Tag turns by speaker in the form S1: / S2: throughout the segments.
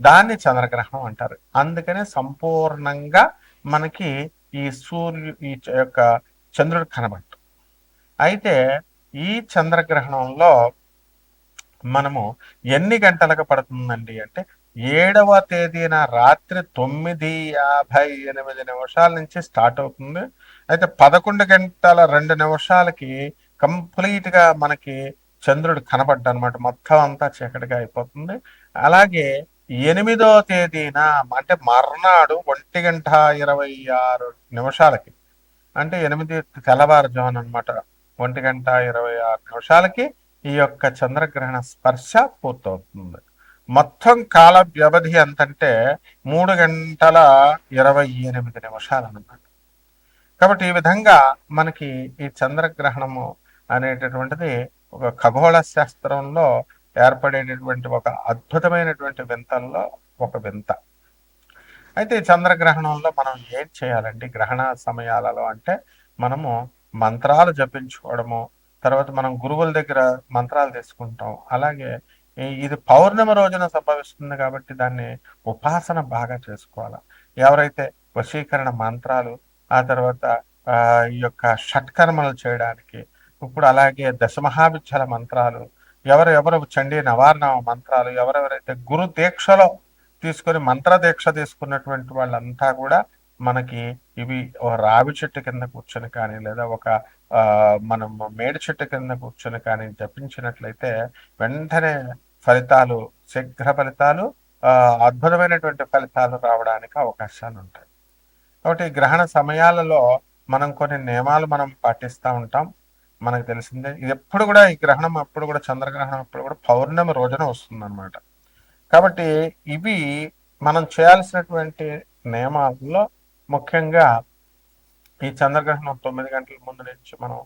S1: దాన్ని చంద్రగ్రహణం అంటారు. అందుకనే సంపూర్ణంగా మనకి ఈ సూర్యు ఈ యొక్క చంద్రుడు కనబట్టు అయితే ఈ చంద్రగ్రహణంలో మనము ఎన్ని గంటలకు పడుతుందండి అంటే ఏడవ తేదీన రాత్రి తొమ్మిది యాభై ఎనిమిది నిమిషాల నుంచి స్టార్ట్ అవుతుంది. అయితే పదకొండు గంటల రెండు నిమిషాలకి కంప్లీట్గా మనకి చంద్రుడు కనబడ్డ అనమాట మొత్తం అంతా చీకటిగా అయిపోతుంది. అలాగే ఎనిమిదో తేదీన అంటే మర్నాడు ఒంటి గంట ఇరవై ఆరు నిమిషాలకి అంటే ఎనిమిది తెల్లవారుజామున అన్నమాట ఒంటి గంట ఇరవై ఆరు నిమిషాలకి ఈ యొక్క చంద్రగ్రహణ స్పర్శ పూర్తవుతుంది. మొత్తం కాల వ్యవధి ఎంతంటే మూడు గంటల ఇరవై ఎనిమిది నిమిషాలు అన్నమాట కాబట్టి ఈ విధంగా మనకి ఈ చంద్రగ్రహణము అనేటటువంటిది ఒక ఖగోళ శాస్త్రంలో ఏర్పడేటటువంటి ఒక అద్భుతమైనటువంటి వింతల్లో ఒక వింత. అయితే చంద్రగ్రహణంలో మనం ఏం చేయాలండి? గ్రహణ సమయాలలో అంటే మనము మంత్రాలు జపించుకోవడము తర్వాత మనం గురువుల దగ్గర మంత్రాలు తీసుకుంటాం. అలాగే ఇది పౌర్ణమి రోజున సంభవిస్తుంది కాబట్టి దాన్ని ఉపాసన బాగా చేసుకోవాలి. ఎవరైతే వశీకరణ మంత్రాలు ఆ తర్వాత ఈ యొక్క షట్కర్మలు చేయడానికి ఇప్పుడు అలాగే దశమహావిద్యల మంత్రాలు ఎవరెవరు చండీ నవార్ణ మంత్రాలు ఎవరెవరైతే గురు దీక్షలో తీసుకొని మంత్ర దీక్ష తీసుకున్నటువంటి వాళ్ళంతా కూడా మనకి ఇవి ఒక రావి చెట్టు కింద కూర్చొని కానీ లేదా ఒక ఆ మనం మేడి చెట్టు కింద కూర్చొని కానీ జపించినట్లయితే వెంటనే ఫలితాలు శీఘ్ర ఫలితాలు అద్భుతమైనటువంటి ఫలితాలు రావడానికి అవకాశాలు ఉంటాయి. కాబట్టి గ్రహణ సమయాలలో మనం కొన్ని నియమాలు మనం పాటిస్తూ ఉంటాం. మనకు తెలిసిందే. ఇది ఎప్పుడు కూడా ఈ గ్రహణం అప్పుడు కూడా చంద్రగ్రహణం అప్పుడు కూడా పౌర్ణమి రోజున వస్తుందన్నమాట. కాబట్టి ఇవి మనం చేయాల్సినటువంటి నియమాల్లో ముఖ్యంగా ఈ చంద్రగ్రహణం తొమ్మిది గంటల ముందు నుంచి మనం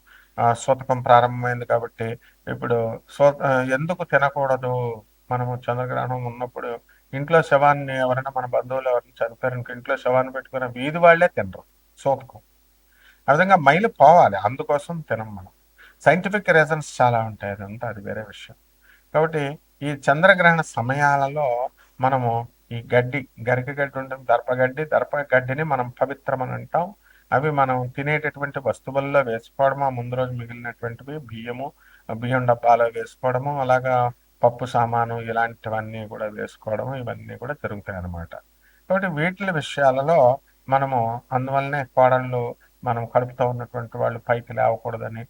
S1: సూతకం ప్రారంభమైంది కాబట్టి ఇప్పుడు సో ఎందుకు తినకూడదు? మనము చంద్రగ్రహణం ఉన్నప్పుడు ఇంట్లో శవాన్ని ఎవరైనా మన బంధువులు ఎవరైనా చనిపోయారు ఇంట్లో శవాన్ని పెట్టుకున్న వీధి వాళ్ళే తినరు సూతకం ఆ విధంగా మైలు పోవాలి. అందుకోసం తినం మనం. సైంటిఫిక్ రీజన్స్ చాలా ఉంటాయి అదంతా అది వేరే విషయం. కాబట్టి ఈ చంద్రగ్రహణ సమయాలలో మనము ఈ గడ్డి గరిక గడ్డి ఉంటుంది దర్పగడ్డి దర్ప గడ్డిని మనం పవిత్రమని అంటాం. అవి మనం తినేటటువంటి వస్తువుల్లో వేసుకోవడము ఆ ముందు రోజు మిగిలినటువంటివి బియ్యము బియ్యం డబ్బాలో వేసుకోవడము అలాగా పప్పు సామాను ఇలాంటివన్నీ కూడా వేసుకోవడము ఇవన్నీ కూడా జరుగుతాయి అన్నమాట కాబట్టి వీటి విషయాలలో మనము అందువల్లనే కోడళ్ళు మనం కడుపుతో ఉన్నటువంటి వాళ్ళు పైకి లేవకూడదని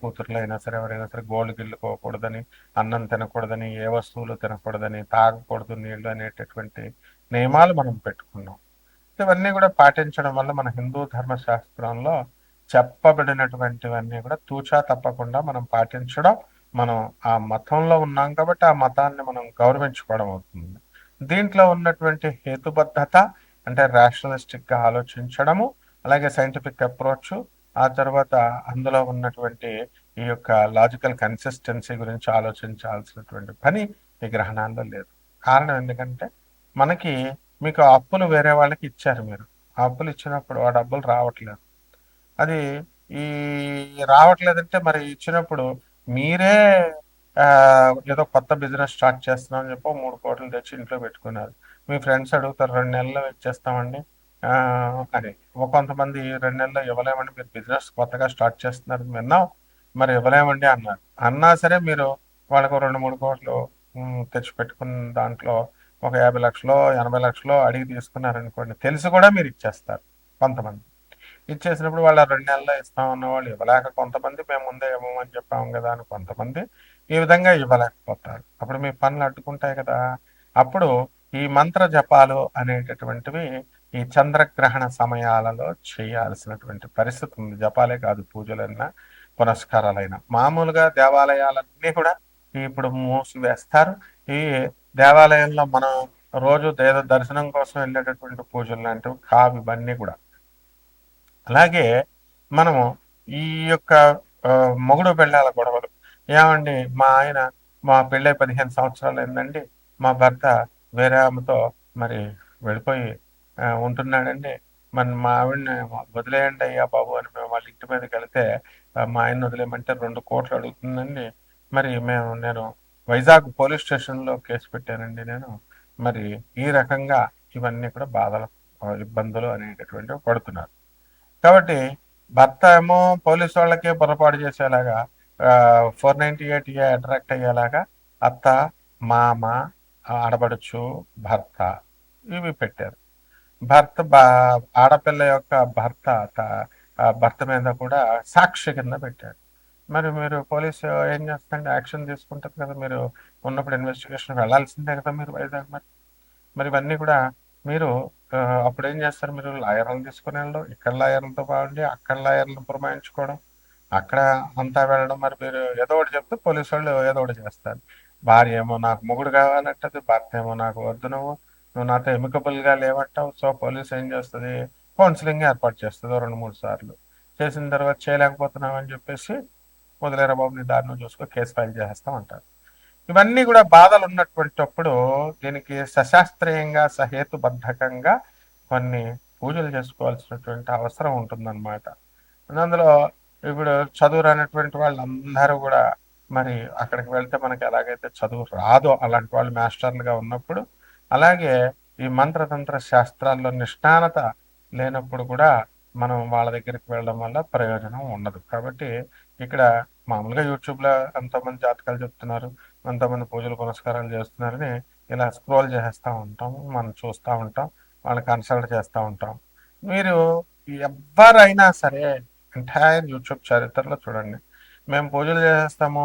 S1: కూతుర్లు అయినా సరే ఎవరైనా సరే గోల్డ్ గిల్లుకోకూడదని అన్నం తినకూడదని ఏ వస్తువులు తినకూడదని తాగకూడదు నీళ్ళు అనేటటువంటి నియమాలు మనం పెట్టుకున్నాం. ఇవన్నీ కూడా పాటించడం వల్ల మన హిందూ ధర్మశాస్త్రంలో చెప్పబడినటువంటివన్నీ కూడా తూచా తప్పకుండా మనం పాటించడం మనం ఆ మతంలో ఉన్నాం కాబట్టి ఆ మతాన్ని మనం గౌరవించుకోవడం అవుతుంది. దీంట్లో ఉన్నటువంటి హేతుబద్ధత అంటే రేషనలిస్టిక్గా ఆలోచించడము అలాగే సైంటిఫిక్ అప్రోచ్ ఆ తర్వాత అందులో ఉన్నటువంటి ఈ యొక్క లాజికల్ కన్సిస్టెన్సీ గురించి ఆలోచించాల్సినటువంటి పని ఈ గ్రహణాల్లో లేదు. కారణం ఎందుకంటే మనకి మీకు అప్పులు వేరే వాళ్ళకి ఇచ్చారు మీరు. ఆ అప్పులు ఇచ్చినప్పుడు ఆ డబ్బులు రావట్లేదు. అది ఈ రావట్లేదంటే మరి ఇచ్చినప్పుడు మీరే ఏదో కొత్త బిజినెస్ స్టార్ట్ చేస్తున్నాం అని చెప్పి మూడు కోట్లు తెచ్చి ఇంట్లో పెట్టుకున్నారు. మీ ఫ్రెండ్స్ అడుగుతారు రెండు నెలల్లో ఇచ్చేస్తామండి. అని కొంతమంది రెండు నెలల్లో ఇవ్వలేమండి మీరు బిజినెస్ కొత్తగా స్టార్ట్ చేస్తున్నారు విన్నాం. మరి ఇవ్వలేమండి అన్నారు. అన్నా సరే మీరు వాళ్ళకు రెండు మూడు కోట్లు తెచ్చిపెట్టుకున్న దాంట్లో ఒక యాభై లక్షలు ఎనభై లక్షలు అడిగి తీసుకున్నారనుకోండి తెలిసి కూడా మీరు ఇచ్చేస్తారు కొంతమంది. ఇచ్చేసినప్పుడు వాళ్ళ రెండు నెలల్లో ఇస్తాం వాళ్ళు ఇవ్వలేక కొంతమంది మేము ముందే ఇవ్వమని చెప్పాము కదా అని కొంతమంది ఈ విధంగా ఇవ్వలేకపోతారు. అప్పుడు మీ పనులు అడ్డుకుంటాయి కదా. అప్పుడు ఈ మంత్ర జపాలు అనేటటువంటివి ఈ చంద్రగ్రహణ సమయాలలో చేయాల్సినటువంటి పరిస్థితి ఉంది. జపాలే కాదు పూజలైనా పునస్కారాలైనా. మామూలుగా దేవాలయాలన్నీ కూడా ఇప్పుడు మూసివేస్తారు. ఈ దేవాలయంలో మనం రోజు దేవ దర్శనం కోసం వెళ్ళేటటువంటి పూజలు లాంటివి కావు ఇవన్నీ కూడా. అలాగే మనము ఈ యొక్క మొగుడు పెళ్ళాల గొడవలు. ఏమండి మా ఆయన మా పెళ్ళై పదిహేను సంవత్సరాలు ఏందండి మా భర్త వేరే ఆమెతో మరి వెళ్ళిపోయి ఉంటున్నాడండి. మన మా ఆవిడని వదిలేయండి అయ్యా బాబు అని మేము వాళ్ళ ఇంటి మీదకి వెళితే మా ఆయన వదిలేయమంటే రెండు కోట్లు అడుగుతుందండి. మరి మేము నేను వైజాగ్ పోలీస్ స్టేషన్లో కేసు పెట్టానండి నేను. మరి ఈ రకంగా ఇవన్నీ కూడా బాధలు ఇబ్బందులు అనేటటువంటివి పడుతున్నారు. కాబట్టి భర్త ఏమో పోలీస్ వాళ్ళకే పొరపాటు చేసేలాగా ఫోర్ నైంటీ ఎయిట్ అట్రాక్ట్ అయ్యేలాగా అత్త మామ ఆడబడుచు భర్త ఇవి పెట్టారు. భర్త ఆడపిల్ల యొక్క భర్త భర్త మీద కూడా సాక్షి కింద పెట్టాడు. మరి మీరు పోలీసు ఏం చేస్తారండి? యాక్షన్ తీసుకుంటారు కదా మీరు. ఉన్నప్పుడు ఇన్వెస్టిగేషన్ వెళ్ళాల్సిందే కదా మీరు వైజాగ్ మరి. మరి ఇవన్నీ కూడా మీరు అప్పుడు ఏం చేస్తారు మీరు? లాయర్లు తీసుకుని వెళ్ళడం ఇక్కడ లాయర్లతో బాగుండి అక్కడ లాయర్లను పురమాయించుకోవడం అక్కడ అంతా వెళ్ళడం. మరి మీరు ఏదో ఒకటి చెప్తే పోలీసు వాళ్ళు ఏదో ఒకటి చేస్తారు. భార్య ఏమో నాకు మొగుడు కావాలంటది భర్త ఏమో నాకు వద్దు నువ్వు. నువ్వు నాతో ఎమికబుల్గా లేవంటావు సో పోలీస్ ఏం చేస్తుంది? కౌన్సిలింగ్ ఏర్పాటు చేస్తుంది రెండు మూడు సార్లు. చేసిన తర్వాత చేయలేకపోతున్నావు అని చెప్పేసి వదిలేరా బాబు నీ దారిని చూసుకో కేసు ఫైల్ చేస్తాం అంటారు ఇవన్నీ కూడా బాధలు ఉన్నటువంటిప్పుడు దీనికి సశాస్త్రీయంగా సహేతుబద్ధకంగా కొన్ని పూజలు చేసుకోవాల్సినటువంటి అవసరం ఉంటుందన్నమాట. అందులో ఇప్పుడు చదువు రానటువంటి వాళ్ళందరూ కూడా మరి అక్కడికి వెళ్తే మనకి ఎలాగైతే చదువు రాదో అలాంటి వాళ్ళు మాస్టర్లుగా ఉన్నప్పుడు అలాగే ఈ మంత్రతంత్ర శాస్త్రాల్లో నిష్ణానత లేనప్పుడు కూడా మనం వాళ్ళ దగ్గరికి వెళ్ళడం వల్ల ప్రయోజనం ఉండదు. కాబట్టి ఇక్కడ మామూలుగా యూట్యూబ్లో ఎంతోమంది జాతకాలు చెప్తున్నారు ఎంతోమంది పూజలు పునస్కారాలు చేస్తున్నారని ఇలా స్క్రోల్ చేస్తూ ఉంటాం మనం చూస్తూ ఉంటాం వాళ్ళని కన్సల్ట్ చేస్తూ ఉంటాం. మీరు ఎవరైనా సరే ఎంటైర్ యూట్యూబ్ చరిత్రలో చూడండి. మేము పూజలు చేసేస్తాము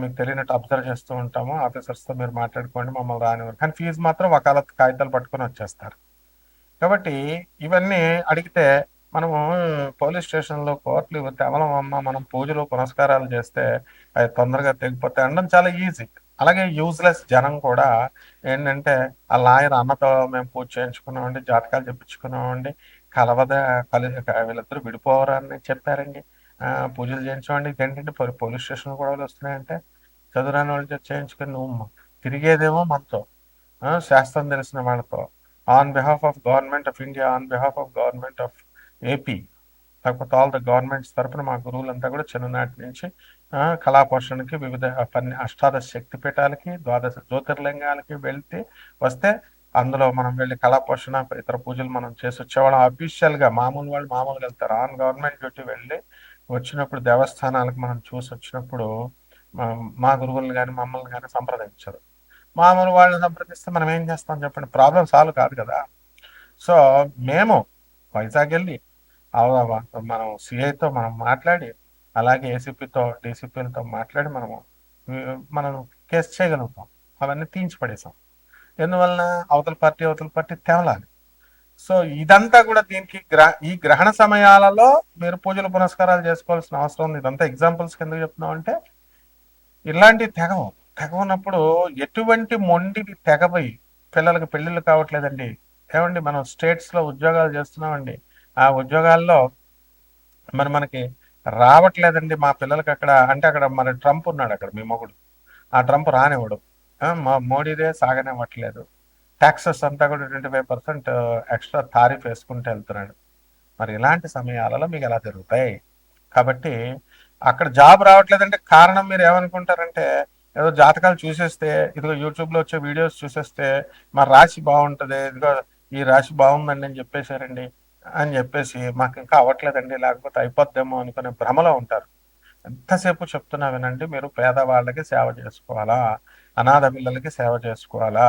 S1: మీకు తెలియనట్టు అబ్జర్వ్ చేస్తూ ఉంటాము. ఆఫీసర్స్తో మీరు మాట్లాడుకోండి మమ్మల్ని రానివ్వరు. కానీ ఫీజు మాత్రం వకాలత్ కాగితాలు పట్టుకొని వచ్చేస్తారు. కాబట్టి ఇవన్నీ అడిగితే మనము పోలీస్ స్టేషన్లో కోర్టులు కేవలం అమ్మ మనం పూజలు పునస్కారాలు చేస్తే అవి తొందరగా తెగిపోతే అనడం చాలా ఈజీ. అలాగే యూజ్లెస్ జనం కూడా ఏంటంటే ఆ లాయర్ అన్నతో మేము పూజ చేయించుకున్నామండి జాతకాలు చెప్పించుకున్నామండి కలవద కలి వీళ్ళిద్దరు విడిపోవరని చెప్పారండి. పూజలు చేయించమండి. ఏంటంటే పోలీస్ స్టేషన్ గొడవలు వస్తున్నాయంటే చదువురాని వాళ్ళు చేయించుకొని నువ్వు తిరిగేదేమో మనతో. శాస్త్రం తెలిసిన వాళ్ళతో. On behalf of government of India on behalf of government of AP. లేకపోతే ఆల్ ద గవర్నమెంట్స్ తరపున మా గురువులంతా కూడా చిన్ననాటి నుంచి ఆ, వివిధ పన్ని అష్టాదశ శక్తి పీఠాలకి ద్వాదశ జ్యోతిర్లింగాలకి వెళ్తే వస్తే అందులో మనం వెళ్ళి కళాపోషణ ఇతర పూజలు మనం చేసి వచ్చేవాళ్ళం అఫీషియల్గా మామూలు వాళ్ళు మామూలుగా వెళ్తారు. ఆన్ గవర్నమెంట్ డ్యూటీ వెళ్ళి వచ్చినప్పుడు దేవస్థానాలకు మనం చూసి వచ్చినప్పుడు మా- గురువుల్ని కానీ మమ్మల్ని కానీ సంప్రదించరు. మామూలు వాళ్ళని సంప్రదిస్తే మనం ఏం చేస్తాం చెప్పండి? ప్రాబ్లం సాల్వ్ కాదు కదా. సో మేము వైజాగ్ వెళ్ళి మనం సిఐతో మనం మాట్లాడి అలాగే ఏసీపీతో డీసీపీలతో మాట్లాడి మనము మనం కేసు చేయగలుగుతాం. అవన్నీ తీయించి పడేసాం ఎందువలన? అవతల పార్టీ అవతల పార్టీ తేవలాలి. సో ఇదంతా కూడా దీనికి గ్రహ ఈ గ్రహణ సమయాలలో మీరు పూజలు పునస్కారాలు చేసుకోవాల్సిన అవసరం ఉంది ఇదంతా ఎగ్జాంపుల్స్ కింద చెప్తున్నాం అంటే ఇలాంటి తెగవు తెగవున్నప్పుడు ఎటువంటి మొండికి తెగపోయి పిల్లలకి పెళ్ళిళ్ళు కావట్లేదండి. ఏమండి మనం స్టేట్స్లో ఉద్యోగాలు చేస్తున్నామండి. ఆ ఉద్యోగాల్లో మరి మనకి రావట్లేదండి మా పిల్లలకి అక్కడ అంటే అక్కడ మన ట్రంప్ ఉన్నాడు అక్కడ మీ మొగుడు. ఆ ట్రంప్ రానివ్వడు. మా మోడీదే సాగనివ్వట్లేదు. ట్యాక్సెస్ అంతా కూడా twenty five percent uh, extra tariff వేసుకుంటూ వెళ్తున్నాడు. మరి ఇలాంటి సమయాలలో మీకు ఎలా జరుగుతాయి? కాబట్టి అక్కడ జాబ్ రావట్లేదంటే కారణం మీరు ఏమనుకుంటారంటే ఏదో జాతకాలు చూసేస్తే ఇదిగో యూట్యూబ్లో వచ్చే వీడియోస్ చూసేస్తే మా రాశి బాగుంటది ఇదిగో ఈ రాశి బాగుందండి అని చెప్పేశారండి అని చెప్పేసి మాకు ఇంకా అవ్వట్లేదండి లేకపోతే అయిపోద్దేమో అనుకునే భ్రమలో ఉంటారు. ఎంతసేపు చెప్తున్నా వినండి మీరు పేదవాళ్ళకి సేవ చేసుకోవాలా? అనాథ పిల్లలకి సేవ చేసుకోవాలా?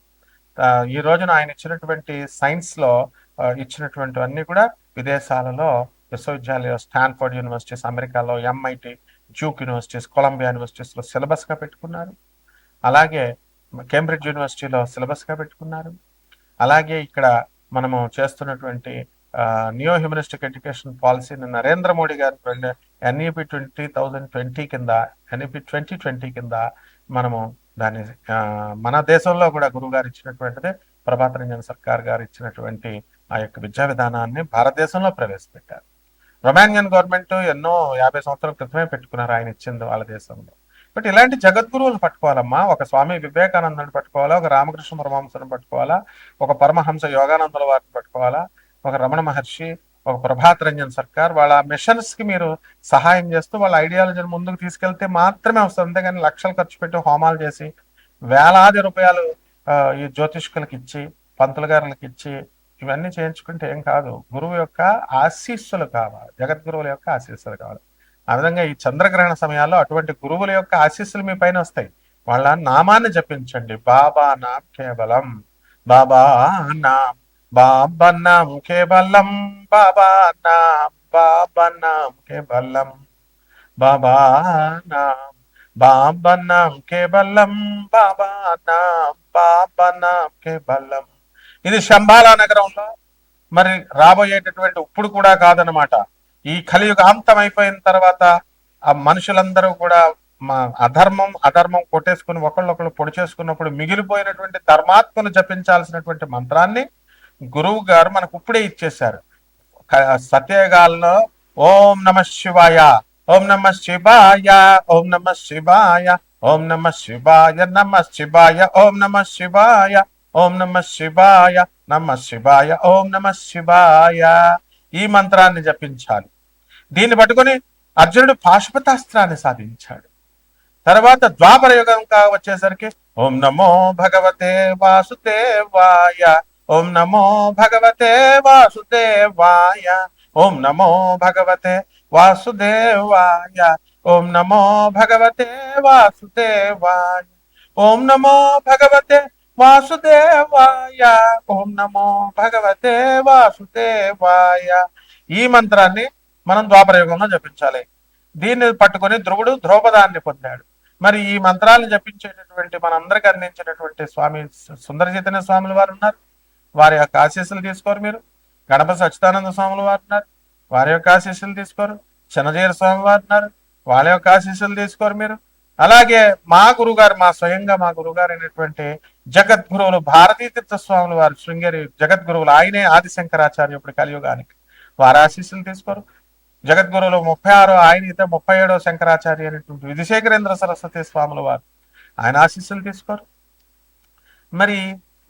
S1: ఈ రోజున ఆయన ఇచ్చినటువంటి సైన్స్లో ఇచ్చినటువంటి ఇచ్చినటువంటివన్నీ కూడా విదేశాలలో విశ్వవిద్యాలయ స్టాన్ఫోర్డ్ యూనివర్సిటీస్ అమెరికాలో ఎంఐటి డ్యూక్ యూనివర్సిటీస్ కొలంబియా యూనివర్సిటీస్లో సిలబస్గా పెట్టుకున్నారు. అలాగే కేంబ్రిడ్జ్ యూనివర్సిటీలో సిలబస్గా పెట్టుకున్నారు. అలాగే ఇక్కడ మనము చేస్తున్నటువంటి న్యూ హ్యూమనిస్టిక్ ఎడ్యుకేషన్ పాలసీని Narendra Modi garu NEP twenty thousand twenty కింద ఎన్ఈపి ట్వంటీ ట్వంటీ కింద మనము దాన్ని మన దేశంలో కూడా గురువు గారు ఇచ్చినటువంటిది ప్రభాత రంజన్ సర్కార్ గారు ఇచ్చినటువంటి ఆ యొక్క విద్యా విధానాన్ని భారతదేశంలో ప్రవేశపెట్టారు. రొమానియన్ గవర్నమెంట్ ఎన్నో యాభై సంవత్సరాల క్రితమే పెట్టుకున్నారు ఆయన ఇచ్చింది వాళ్ళ దేశంలో. బట్ ఇలాంటి జగద్గురువులు పట్టుకోవాలమ్మా ఒక స్వామి వివేకానందని పట్టుకోవాలా ఒక రామకృష్ణ పరమహంసను పట్టుకోవాలా ఒక పరమహంస యోగానందుల వారిని పట్టుకోవాలా ఒక రమణ మహర్షి ఒక ప్రభాత్ రంజన్ సర్కార్ వాళ్ళ మిషన్స్కి మీరు సహాయం చేస్తూ వాళ్ళ ఐడియాలజీని ముందుకు తీసుకెళ్తే మాత్రమే వస్తుంది. అంతేగాని లక్షలు ఖర్చు పెట్టి హోమాలు చేసి వేలాది రూపాయలు ఈ జ్యోతిష్కులకి ఇచ్చి పంతులు గారులకు ఇచ్చి ఇవన్నీ చేయించుకుంటే ఏం కాదు. గురువు యొక్క ఆశీస్సులు కావాలి. జగద్గురువుల యొక్క ఆశీస్సులు కావాలి. ఆ విధంగా ఈ చంద్రగ్రహణ సమయాల్లో అటువంటి గురువుల యొక్క ఆశీస్సులు మీ పైన వస్తాయి. వాళ్ళ నామాన్ని జపించండి. బాబా నామ్ కేవలం. బాబా నామ్ బాబా నామ్ కేవలం బాబా నామ్ బాబా నామ్ కేవలం బాబా నామ్ బాబా నామ్ కేవలం బాబా నామ్ కేవలం. ఇది శంబాలా నగరంలో మరి రాబోయేటటువంటి ఇప్పుడు కూడా కాదనమాట ఈ కలియుగ అంతం అయిపోయిన తర్వాత ఆ మనుషులందరూ కూడా మా అధర్మం అధర్మం కొట్టేసుకుని ఒకళ్ళొకళ్ళు పొడి చేసుకున్నప్పుడు మిగిలిపోయినటువంటి ధర్మాత్మను జపించాల్సినటువంటి మంత్రాన్ని గురువు గారు మనకు ఇప్పుడే ఇచ్చేశారు. సత్యగాల్లో ఓం నమ శివాయ ఓం నమ శివాయ ఓం నమ శివాయ ఓం నమ శివాయ నమ శివాయ ఓం నమ శివాయ ఓం నమ శివాయ నమ శివాయ ఓం నమ శివాయ. ఈ మంత్రాన్ని జపించాలి. దీన్ని పట్టుకొని అర్జునుడు పాశుపతాస్త్రాన్ని సాధించాడు. తర్వాత ద్వాపర యుగం వచ్చేసరికి ఓం నమో భగవతే వాసుదేవాయ ఓం నమో భగవతే వాసుదేవాయ. ఓం నమో భగవతే వాసుదేవాయ. ఓం నమో భగవతే వాసుదేవాయ. ఓం నమో భగవతే వాసుదేవాయ. ఓం నమో భగవతే వాసుదేవాయ. ఈ మంత్రాన్ని మనం ద్వాపరయుగంలో జపించాలి. దీన్ని పట్టుకొని ధ్రువుడు ద్రౌపదాన్ని పొందాడు. మరి ఈ మంత్రాలను జపించేటటువంటి మనందరికి అందించినటువంటి స్వామి సుందర చైతన్య స్వాముల వారు ఉన్నారు. వారి యొక్క ఆశీస్సులు తీసుకోరు మీరు. గణపతి సచ్చిదానంద స్వాములు వారు వారి యొక్క ఆశీస్సులు తీసుకోరు. చిన్నజీర స్వామి వారు వాళ్ళ యొక్క ఆశీస్సులు తీసుకోరు మీరు. అలాగే మా గురుగారు మా స్వయంగా మా గురుగారు అయినటువంటి జగద్గురువులు భారతీ తీర్థ స్వాములు వారు శృంగేరి జగద్గురువులు ఆయనే ఆదిశంకరాచార్య ఇప్పుడు కలియుగానికి. వారి ఆశీస్సులు తీసుకోరు. జగద్గురువులు ముప్పై ఆరో ఆయన అయితే ముప్పై ఏడో శంకరాచార్య అనేటువంటి విధిశేఖరేంద్ర సరస్వతి స్వాముల వారు. ఆయన ఆశీస్సులు తీసుకోరు. మరి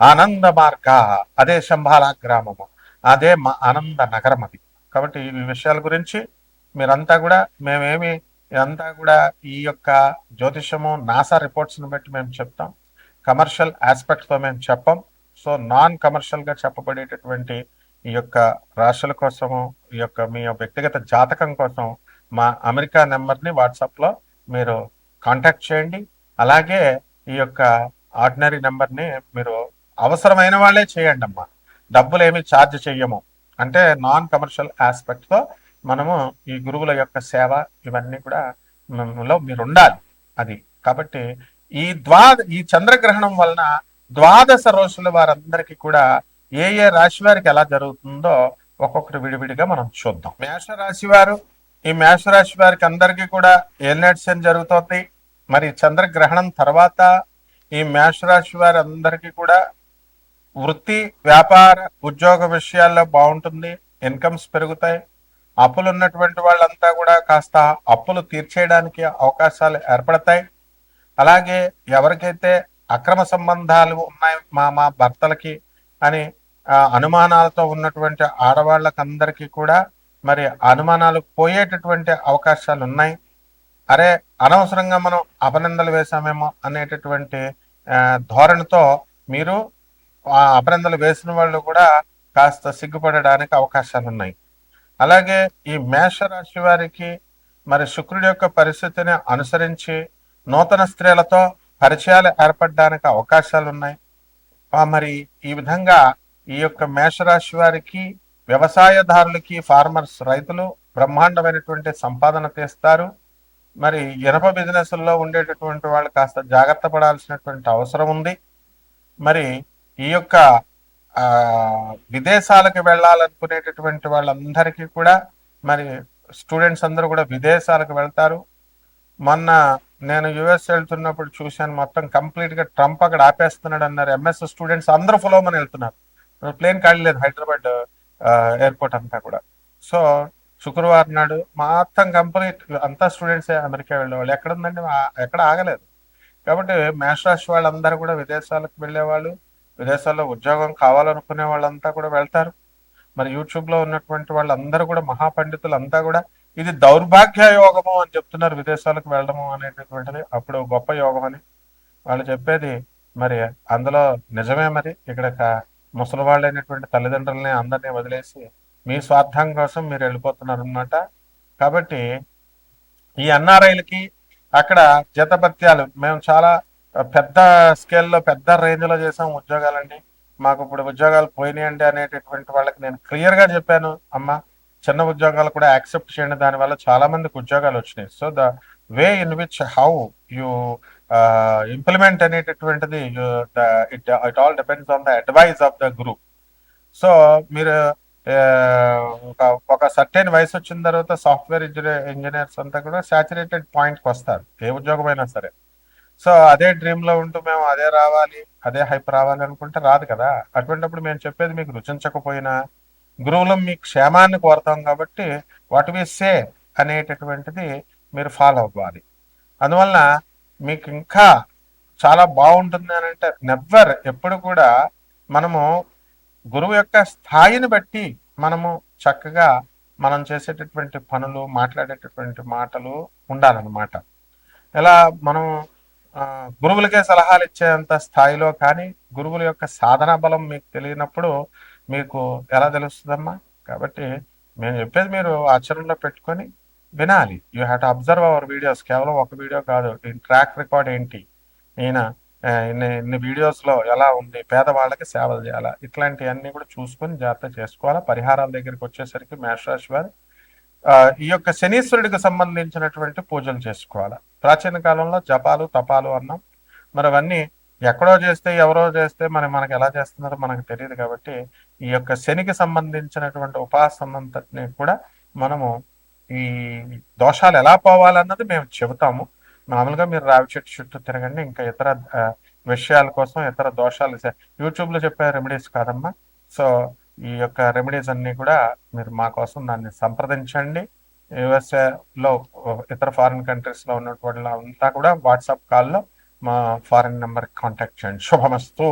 S1: ఆనంద మార్గ అదే శంభాల గ్రామము అదే మా ఆనంద నగరం అది. కాబట్టి ఈ విషయాల గురించి మీరంతా కూడా మేమేమి ఇదంతా కూడా ఈ యొక్క జ్యోతిషము నాసా రిపోర్ట్స్ని బట్టి మేము చెప్తాం. కమర్షియల్ ఆస్పెక్ట్తో మేము చెప్పం. సో నాన్ కమర్షియల్గా చెప్పబడేటటువంటి ఈ యొక్క రాశుల కోసము ఈ యొక్క మీ వ్యక్తిగత జాతకం కోసం మా అమెరికా నెంబర్ని వాట్సాప్లో మీరు కాంటాక్ట్ చేయండి. అలాగే ఈ యొక్క ఆర్డినరీ నెంబర్ని మీరు అవసరమైన వాళ్ళే చేయండి అమ్మా డబ్బులు ఏమి ఛార్జ్ చెయ్యము. అంటే నాన్ కమర్షియల్ ఆస్పెక్ట్తో మనము ఈ గురువుల యొక్క సేవ ఇవన్నీ కూడా లో మీరు ఉండాలి అది కాబట్టి ఈ ద్వా ఈ చంద్రగ్రహణం వలన ద్వాదశ రోజుల వారందరికీ కూడా ఏ ఏ రాశి వారికి ఎలా జరుగుతుందో ఒక్కొక్కటి విడివిడిగా మనం చూద్దాం. మేషరాశి వారు ఈ మేషరాశి వారికి అందరికీ కూడా ఏలినట్సన్ జరుగుతోంది. మరి చంద్రగ్రహణం తర్వాత ఈ మేషరాశి వారి అందరికీ కూడా వృత్తి వ్యాపార ఉద్యోగ విషయాల్లో బాగుంటుంది ఇన్కమ్స్ పెరుగుతాయి. అప్పులు ఉన్నటువంటి వాళ్ళంతా కూడా కాస్త అప్పులు తీర్చేయడానికి అవకాశాలు ఏర్పడతాయి. అలాగే ఎవరికైతే అక్రమ సంబంధాలు ఉన్నాయి మా మా భర్తలకి అని అనుమానాలతో ఉన్నటువంటి ఆడవాళ్ళకందరికీ కూడా మరి అనుమానాలు పోయేటటువంటి అవకాశాలు ఉన్నాయి అరే అనవసరంగా మనం అభినందనలు వేసామేమో అనేటటువంటి ధోరణితో మీరు ఆ అభినందనలు వేసిన వాళ్ళు కూడా కాస్త సిగ్గుపడడానికి అవకాశాలు ఉన్నాయి అలాగే ఈ మేష రాశి వారికి మరి శుక్రుడి యొక్క పరిస్థితిని అనుసరించి నూతన స్త్రీలతో పరిచయాలు ఏర్పడడానికి అవకాశాలు ఉన్నాయి మరి ఈ విధంగా ఈ యొక్క మేషరాశి వారికి వ్యవసాయదారులకి ఫార్మర్స్ రైతులు బ్రహ్మాండమైనటువంటి సంపాదన తీస్తారు. మరి ఇనప బిజినెస్లో ఉండేటటువంటి వాళ్ళు కాస్త జాగ్రత్త పడాల్సినటువంటి అవసరం ఉంది. మరి ఈ యొక్క విదేశాలకు వెళ్ళాలనుకునేటటువంటి వాళ్ళందరికీ కూడా మరి స్టూడెంట్స్ అందరూ కూడా విదేశాలకు వెళ్తారు. మొన్న నేను యుఎస్ వెళ్తున్నప్పుడు చూశాను మొత్తం కంప్లీట్గా ట్రంప్ అక్కడ ఆపేస్తున్నాడు అన్నారు. ఎంఎస్ స్టూడెంట్స్ అందరూ ఫాలో వెళ్తున్నారు. ప్లేన్ ఖాళీ లేదు హైదరాబాద్ ఎయిర్పోర్ట్ అంతా కూడా. సో శుక్రవారం నాడు మొత్తం కంప్లీట్ అంతా స్టూడెంట్సే అమెరికా వెళ్ళేవాళ్ళు ఎక్కడ ఉందండి? ఎక్కడ ఆగలేదు. కాబట్టి మేషరాశి వాళ్ళందరూ కూడా విదేశాలకు వెళ్ళేవాళ్ళు. విదేశాల్లో ఉద్యోగం కావాలనుకునే వాళ్ళంతా కూడా వెళ్తారు. మరి యూట్యూబ్లో ఉన్నటువంటి వాళ్ళందరూ కూడా మహాపండితులు అంతా కూడా ఇది దౌర్భాగ్య యోగము అని చెప్తున్నారు విదేశాలకు వెళ్ళడము అనేటటువంటిది. అప్పుడు గొప్ప యోగం అని వాళ్ళు చెప్పేది. మరి అందులో నిజమే మరి. ఇక్కడ ముసలి వాళ్ళైనటువంటి తల్లిదండ్రులని అందరినీ వదిలేసి మీ స్వార్థం కోసం మీరు వెళ్ళిపోతున్నారు అనమాట కాబట్టి ఈ ఎన్ఆర్ఐలకి అక్కడ జతపత్యాలు మేము చాలా పెద్ద స్కేల్లో పెద్ద రేంజ్లో చేసాం ఉద్యోగాలండి. మాకు ఇప్పుడు ఉద్యోగాలు పోయినాయండి అనేటటువంటి వాళ్ళకి నేను క్లియర్గా చెప్పాను. అమ్మ చిన్న ఉద్యోగాలు కూడా యాక్సెప్ట్ చేయండి. దానివల్ల చాలా మందికి ఉద్యోగాలు వచ్చినాయి. So the way in which how you implement అనేటటువంటిది it it all depends on the advise of the group so మీరు ఒక ఒక సర్టెన్ వయసు వచ్చిన తర్వాత సాఫ్ట్వేర్ ఇంజనీర్ ఇంజనీర్స్ అంతా కూడా సాచురేటెడ్ పాయింట్కి వస్తారు. ఏ ఉద్యోగమైనా సరే. సో అదే డ్రీమ్లో ఉంటూ మేము అదే రావాలి అదే హైప్ రావాలి అనుకుంటే రాదు కదా. అటువంటిప్పుడు మేము చెప్పేది మీకు రుచించకపోయినా గురువులం మీ క్షేమాన్ని కోరుతాం కాబట్టి వాట్ వి సే అనేటటువంటిది మీరు ఫాలో అవ్వాలి. అందువలన మీకు ఇంకా చాలా బాగుంటుంది అని అంటే నెవ్వర్ ఎప్పుడు కూడా మనము గురువు యొక్క స్థాయిని బట్టి మనము చక్కగా మనం చేసేటటువంటి పనులు మాట్లాడేటటువంటి మాటలు ఉండాలన్నమాట. ఎలా మనం గురువులకే సలహాలు ఇచ్చేంత స్థాయిలో కానీ గురువుల యొక్క సాధన బలం మీకు తెలియనప్పుడు మీకు ఎలా తెలుస్తుందమ్మా? కాబట్టి మేము చెప్పేది మీరు ఆచరణలో పెట్టుకొని వినాలి. You have to observe our videos కేవలం ఒక వీడియో కాదు. ట్రాక్ రికార్డ్ ఏంటి? ఈయన ఇన్ని ఇన్ని వీడియోస్లో ఎలా ఉంది? పేదవాళ్ళకి సేవలు చేయాలా? ఇట్లాంటివన్నీ కూడా చూసుకొని జాగ్రత్త చేసుకోవాలా. పరిహారాల దగ్గరికి వచ్చేసరికి మేషరాశి వారు ఈ యొక్క శనీశ్వరుడికి సంబంధించినటువంటి పూజలు చేసుకోవాలి? ప్రాచీన కాలంలో జపాలు తపాలు అన్నాం మరి అవన్నీ ఎక్కడో చేస్తే ఎవరో చేస్తే మరి మనకి ఎలా చేస్తున్నారో మనకు తెలియదు కాబట్టి ఈ యొక్క శనికి సంబంధించినటువంటి ఉపాసనంతటిని కూడా మనము ఈ దోషాలు ఎలా పోవాలన్నది మేము చెబుతాము. మామూలుగా మీరు రావి చెట్టు చుట్టూ తిరగండి ఇంకా ఇతర విషయాల కోసం ఇతర దోషాలు యూట్యూబ్లో చెప్పే రెమెడీస్ కాదమ్మా. సో ఈ యొక్క రెమెడీస్ అన్ని కూడా మీరు మా కోసం దాన్ని సంప్రదించండి. యుఎస్ఏలో ఇతర ఫారిన్ కంట్రీస్లో ఉన్నటువంటి అంతా కూడా వాట్సాప్ కాల్లో మా ఫారిన్ నెంబర్ కాంటాక్ట్ చేయండి. శుభమస్తు.